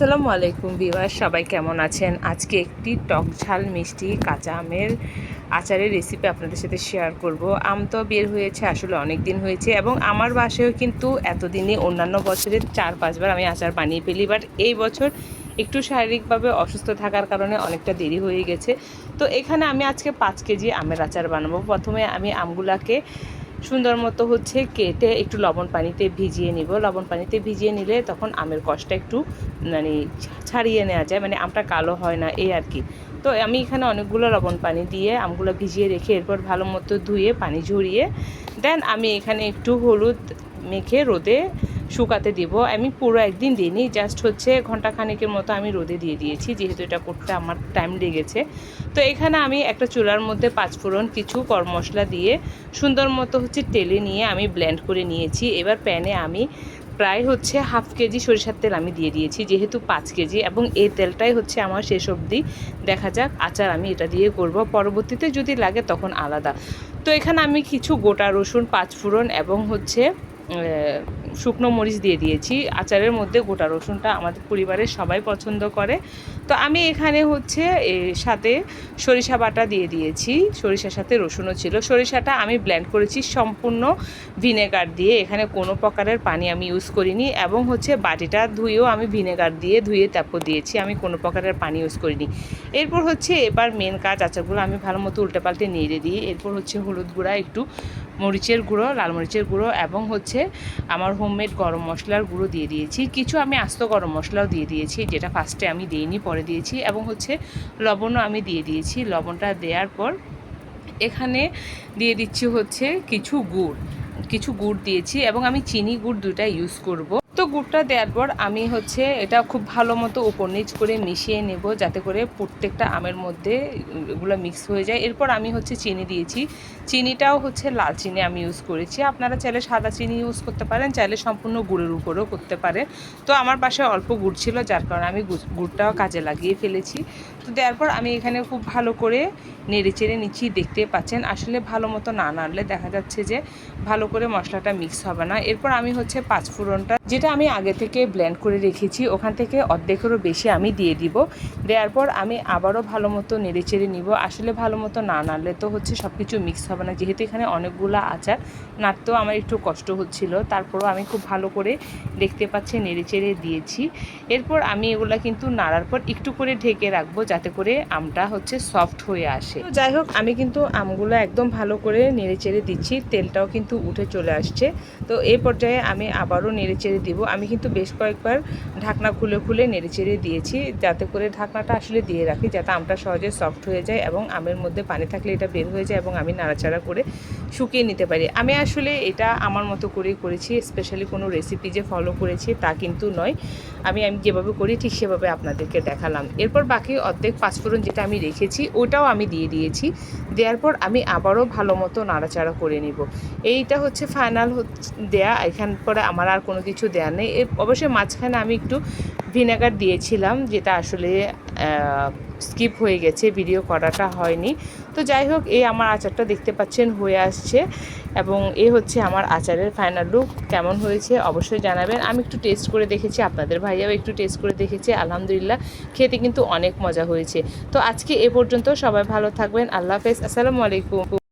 আসসালামু আলাইকুম বিওয়ার সবাই কেমন আছেন? আজকে একটি টক ঝাল মিষ্টি কাঁচা আমের আচারের রেসিপি আপনাদের সাথে শেয়ার করব। আম তো বের হয়েছে, আসলে অনেক দিন হয়েছে এবং আমার বাসায়ও কিন্তু এতদিনে অন্যান্য বছরের চার, পাঁচবার আমি আচার বানিয়ে ফেলি বাট এই বছর একটু শারীরিকভাবে অসুস্থ থাকার কারণে অনেকটা দেরি হয়ে গেছে। তো এখানে আমি আজকে পাঁচ কেজি আমের আচার বানাবো। প্রথমে আমি আমগুলাকে সুন্দর মতো হচ্ছে কেটে একটু লবণ পানিতে ভিজিয়ে নিব। লবণ পানিতে ভিজিয়ে নিলে তখন আমের কষটা একটু মানে ছাড়িয়ে নেওয়া যায় মানে আমটা কালো হয় না, এই আর কি। তো আমি এখানে অনেকগুলো লবণ পানি দিয়ে আমগুলো ভিজিয়ে রেখে এরপর ভালো মতো ধুয়ে, পানি ঝরিয়ে, দেন আমি এখানে একটু হলুদ মেখে রোদে শুকাতে দিব। আমি পুরো একদিন দিইনি জাস্ট হচ্ছে ঘণ্টা খানেকের মতো আমি রোদে দিয়ে দিয়েছি, যেহেতু এটা করতে আমার টাইম লেগেছে। তো এখানে আমি একটা চুলার মধ্যে পাঁচফোড়ন কিছু কর মশলা দিয়ে সুন্দর মতো হচ্ছে তেলে নিয়ে আমি ব্লেন্ড করে নিয়েছি। এবার প্যানে আমি প্রায় হচ্ছে হাফ কেজি সরিষার তেল আমি দিয়ে দিয়েছি, যেহেতু পাঁচ কেজি এবং এই তেলটাই হচ্ছে আমার শেষ অবধি। দেখা যাক, আচার আমি এটা দিয়ে করব। পরবর্তীতে যদি লাগে তখন আলাদা। তো এখানে আমি কিছু গোটা রসুন পাঁচফোড়ন এবং হচ্ছে শুকনো মরিচ দিয়ে দিয়েছি, আচারের মধ্যে গোটা রসুনটা আমাদের পরিবারের সবাই পছন্দ করে। তো আমি এখানে হচ্ছে সাথে সরিষা বাটা দিয়ে দিয়েছি, সরিষার সাথে রসুনও ছিল। সরিষাটা আমি ব্ল্যান্ড করেছি সম্পূর্ণ ভিনেগার দিয়ে, এখানে কোনো প্রকারের পানি আমি ইউজ করিনি এবং হচ্ছে বাটিটা ধুয়েও আমি ভিনেগার দিয়ে ধুয়ে তারপর দিয়েছি, আমি কোনো প্রকারের পানি ইউজ করিনি। এরপর হচ্ছে এবার মেন কাজ আচারগুলো আমি ভালো মতো উল্টে পাল্টে নেড়ে দিই। এরপর হচ্ছে হলুদ গুঁড়া একটু মরিচের গুঁড়ো, লাল মরিচের গুঁড়ো এবং হচ্ছে আমার হোমমেড গরম মশলার গুঁড়ো দিয়ে দিয়েছি। কিছু আমি আস্ত গরম মশলাও দিয়ে দিয়েছি, যেটা ফার্স্টে আমি দিইনি, পরে দিয়েছি এবং হচ্ছে লবণও আমি দিয়ে দিয়েছি। লবণটা দেওয়ার পর এখানে দিয়ে দিচ্ছি হচ্ছে কিছু গুড় কিছু গুড় দিয়েছি এবং আমি চিনি গুড় দুটা ইউজ করব। তো গুড়টা দেওয়ার পর আমি হচ্ছে এটা খুব ভালো মতো উপর নিচ করে মিশিয়ে নেব যাতে করে প্রত্যেকটা আমের মধ্যে এগুলো মিক্স হয়ে যায়। এরপর আমি হচ্ছে চিনি দিয়েছি। চিনিটাও হচ্ছে লাল চিনি আমি ইউজ করেছি। আপনারা চাইলে সাদা চিনি ইউজ করতে পারেন, চাইলে সম্পূর্ণ গুড়ের উপরেও করতে পারেন। তো আমার পাশে অল্প গুড় ছিল, যার কারণে আমি গুড়টাও কাজে লাগিয়ে ফেলেছি। তো দেওয়ার পর আমি এখানে খুব ভালো করে নেড়ে চেড়ে নিচ্ছি, দেখতে পাচ্ছেন। আসলে ভালো মতো না নাড়লে দেখা যাচ্ছে যে ভালো করে মশলাটা মিক্স হবে না। এরপর আমি হচ্ছে পাঁচফোড়নটা, যেটা আমি আগে থেকে ব্লেন্ড করে রেখেছি, ওখান থেকে অর্ধেকেরও বেশি আমি দিয়ে দিব। দেওয়ার পর আমি আবারও ভালো মতো নেড়ে চেড়ে নিব। আসলে ভালো মতো না নাড়লে তো হচ্ছে সব কিছু মিক্স হবে না। যেহেতু এখানে অনেকগুলো আচার, নাড়তেও আমার একটু কষ্ট হচ্ছিল। তারপরও আমি খুব ভালো করে দেখতে পাচ্ছি নেড়ে চেড়ে দিয়েছি। এরপর আমি এগুলো কিন্তু নাড়ার পর একটু করে ঢেকে রাখব, যাতে করে আমটা হচ্ছে সফট হয়ে আসে। তো যাই হোক, আমি কিন্তু আমগুলো একদম ভালো করে নেড়ে চেড়ে দিচ্ছি, তেলটাও কিন্তু উঠে চলে আসছে। তো এই পর্যায়ে আমি আবারও নেড়ে চেড়ে দিব। আমি কিন্তু বেশ কয়েকবার ঢাকনা খুলে খুলে নেড়ে চেড়ে দিয়েছি, যাতে করে ঢাকনাটা আসলে দিয়ে রাখি, যাতে আমটা সহজে সফট হয়ে যায় এবং আমের মধ্যে পানি থাকলে এটা বের হয়ে যায় এবং আমি নাড়াচাড়া করে শুকিয়ে নিতে পারি। আমি আসলে এটা আমার মতো করেই করেছি স্পেশালি কোনো রেসিপি যে ফলো করেছি তা কিন্তু নয়। আমি আমি যেভাবে করি ঠিক সেভাবে আপনাদেরকে দেখালাম। এরপর বাকি অর্ধেক পাঁচফোড়ন যেটা আমি রেখেছি, ওটাও আমি দিয়ে দিয়েছি। দেওয়ার পর আমি আবারও ভালো মতো নাড়াচাড়া করে নিব। এইটা হচ্ছে ফাইনাল দেয়া। এখান পরে আমার আর কোনো কিছু দেওয়া নেই। অবশ্যই মাঝখানে আমি একটু ভিনেগার দিয়েছিলাম, যেটা আসলে স্কিপ হয়ে গেছে ভিডিও করাটা হয়নি। তো যাই হোক, এই আমার আচারটা দেখতে পাচ্ছেন হয়ে আসছে এবং এ হচ্ছে আমার আচারের ফাইনাল লুক কেমন হয়েছে অবশ্যই জানাবেন। আমি একটু টেস্ট করে দেখেছি, আপনাদের ভাইয়াও একটু টেস্ট করে দেখেছি, আলহামদুলিল্লাহ। খেতে কিন্তু অনেক মজা হয়েছে। তো আজকে এ পর্যন্ত সবাই ভালো থাকবেন। আল্লাহ হাফেজ। আসসালামু আলাইকুম।